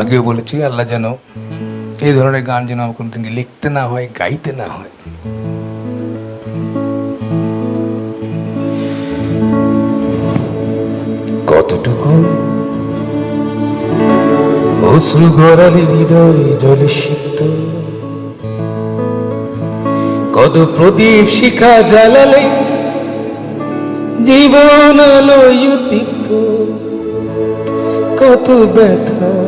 আগেও বলেছি, আল্লাহ যেন এই ধরনের গান যেন আমার কোনোদিন লিখতে না হয়, গাইতে না হয়। কতটুকু? অশ্রু গড়ালি হৃদয় জলে সিক্ত। কত প্রদীপ শিখা জ্বালালে জীবন আলোয় কত ব্যথা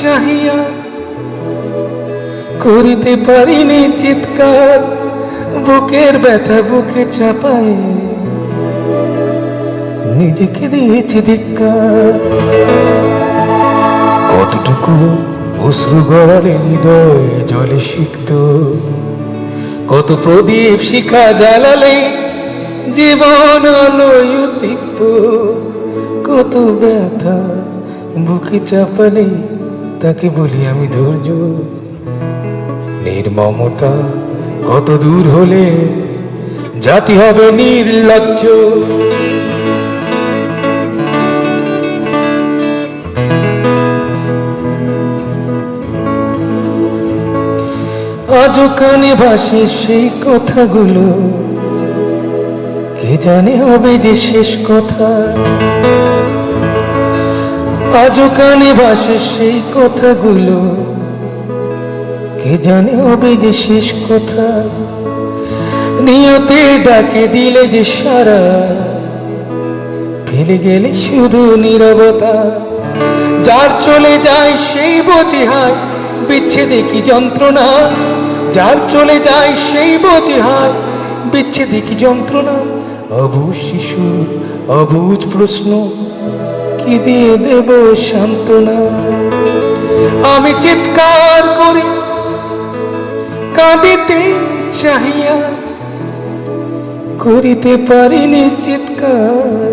চাহিয়া করিতে পারিনি চিৎকার, বুকের ব্যথা বুকে চাপায় নিজেকে দিয়েছি ধিক্কার। কতটুকু অশ্রু গড়ালে হৃদয় জলে সিক্ত, কত প্রদীপ শিখা জ্বালালে জীবন আলোয় দীপ্ত কত ব্যথা বুকে চাপালে তাকে বলি আমি ধৈর্য। নির্মমতা কত দূর হলে জাতি হবে নির্লজ্জ। আজও কানে ভাসে সেই কথাগুলো। কে জানে হবে যে শেষ কথা। আজও কানে ভাসে সেই কথাগুলো। কে জানে হবে যে শেষ কথা? নিয়তে ডাকে দিলে যে সারা। ফেলে গেলে শুধু নীরবতা। যার চলে যায় সেই বোঝে হায় বিচ্ছেদে কি যন্ত্রণা? যার চলে যায় সেই বোঝে হায় বিচ্ছেদে কি যন্ত্রণা? অবুজ শিশুর অবুজ প্রশ্ন। কি দিয়ে দেব সান্ত্বনা। আমি চিৎকার করি, কাঁদিতে চাহিয়া। করিতে পারিনি চিৎকার,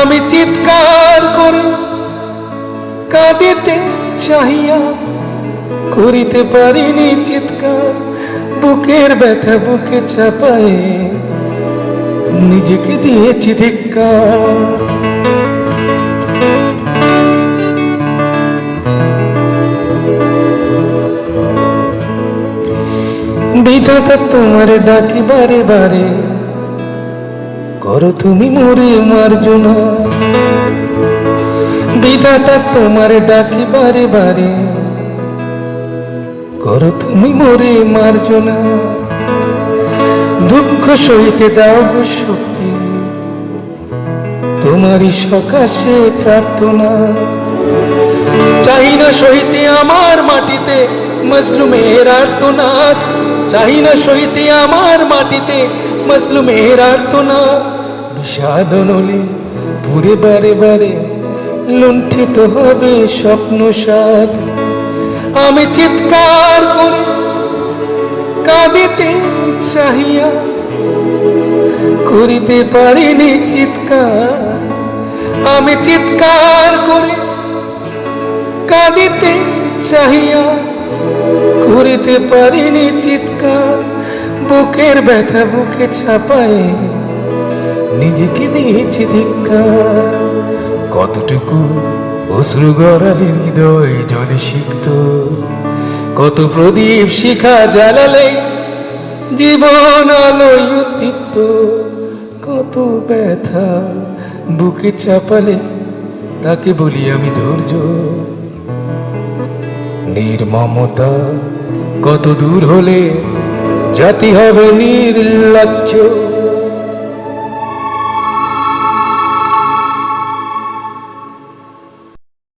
আমি চিৎকার করে, কাঁদিতে চাহিয়া। করিতে পারিনি চিৎকার, বুকের ব্যথা বুকে চাপায় নিজেকে দিয়েছি ধিক্কার। বিধাতা তোমার ডাকি বারে বারে। করো তুমি মরে মার্জনা বিধাতা তোমার ডাকি বারে বারে। করো তুমি মরে মার্জনা দুঃখ সইতে দাও শক্তি। তোমারই সকাশে প্রার্থনা। চাই না সইতে আমার মাটিতে মজলুমের আর্তনাদ। চাই না সইতে আমার মাটিতে মজলুমের আর্তনাদ বিষাদ নলে পুরে বারে বারে লুণ্ঠিত হবে স্বপ্ন সাদ আমি চিৎকার করে কাঁদিতে চাহিয়া করিতে পারিনি চিৎকার। আমি চিৎকার করে কাঁদিতে চাহিয়া করিতে পারিনি চিৎকার। বুকের ব্যথা বুকে ছাপায় নিজেকে দিয়েছি ধিক্কার। কতটুকু অশ্রু গড়ালে হৃদয় জলে সিক্ত, কত প্রদীপ শিখা জ্বালালে জীবন আলোয় কত ব্যথা বুকে চাপালে তাকে বলি আমি ধৈর্য। নির্মমতা কত দূর হলে জাতি হবে নির্লজ্জ।